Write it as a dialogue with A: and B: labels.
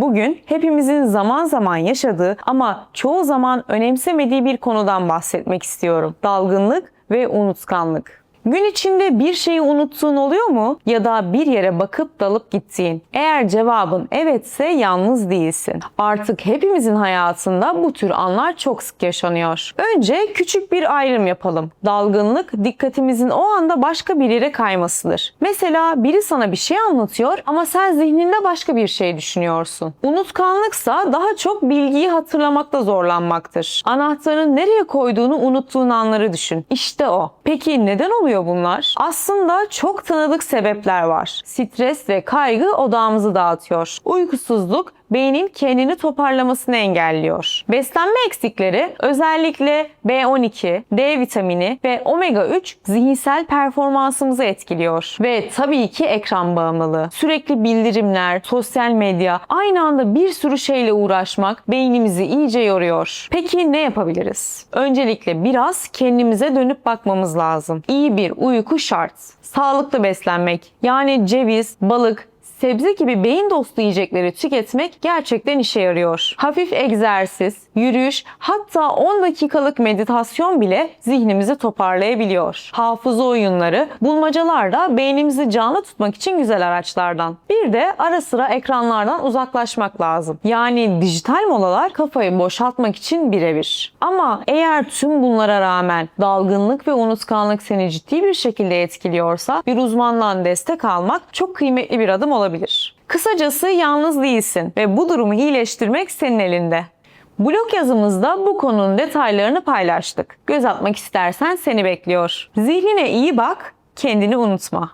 A: Bugün hepimizin zaman zaman yaşadığı ama çoğu zaman önemsemediği bir konudan bahsetmek istiyorum. Dalgınlık ve unutkanlık. Gün içinde bir şeyi unuttuğun oluyor mu? Ya da bir yere bakıp dalıp gittiğin? Eğer cevabın evetse yalnız değilsin. Artık hepimizin hayatında bu tür anlar çok sık yaşanıyor. Önce küçük bir ayrım yapalım. Dalgınlık dikkatimizin o anda başka bir yere kaymasıdır. Mesela biri sana bir şey anlatıyor ama sen zihninde başka bir şey düşünüyorsun. Unutkanlıksa daha çok bilgiyi hatırlamakta zorlanmaktır. Anahtarın nereye koyduğunu unuttuğun anları düşün. İşte o. Peki neden oluyor bunlar? Aslında çok tanıdık sebepler var. Stres ve kaygı odağımızı dağıtıyor. Uykusuzluk beynin kendini toparlamasını engelliyor. Beslenme eksikleri özellikle B12, D vitamini ve omega 3 zihinsel performansımızı etkiliyor. Ve tabii ki ekran bağımlılığı. Sürekli bildirimler, sosyal medya, aynı anda bir sürü şeyle uğraşmak beynimizi iyice yoruyor. Peki ne yapabiliriz? Öncelikle biraz kendimize dönüp bakmamız lazım. İyi bir uyku şart. Sağlıklı beslenmek yani ceviz, balık, Sebze gibi beyin dostu yiyecekleri tüketmek gerçekten işe yarıyor. Hafif egzersiz, yürüyüş, hatta 10 dakikalık meditasyon bile zihnimizi toparlayabiliyor. Hafıza oyunları, bulmacalar da beynimizi canlı tutmak için güzel araçlardan. Bir de ara sıra ekranlardan uzaklaşmak lazım. Yani dijital molalar kafayı boşaltmak için birebir. Ama eğer tüm bunlara rağmen dalgınlık ve unutkanlık seni ciddi bir şekilde etkiliyorsa bir uzmandan destek almak çok kıymetli bir adım olabilir. Kısacası yalnız değilsin ve bu durumu iyileştirmek senin elinde. Blog yazımızda bu konunun detaylarını paylaştık. Göz atmak istersen seni bekliyor. Zihnine iyi bak, kendini unutma.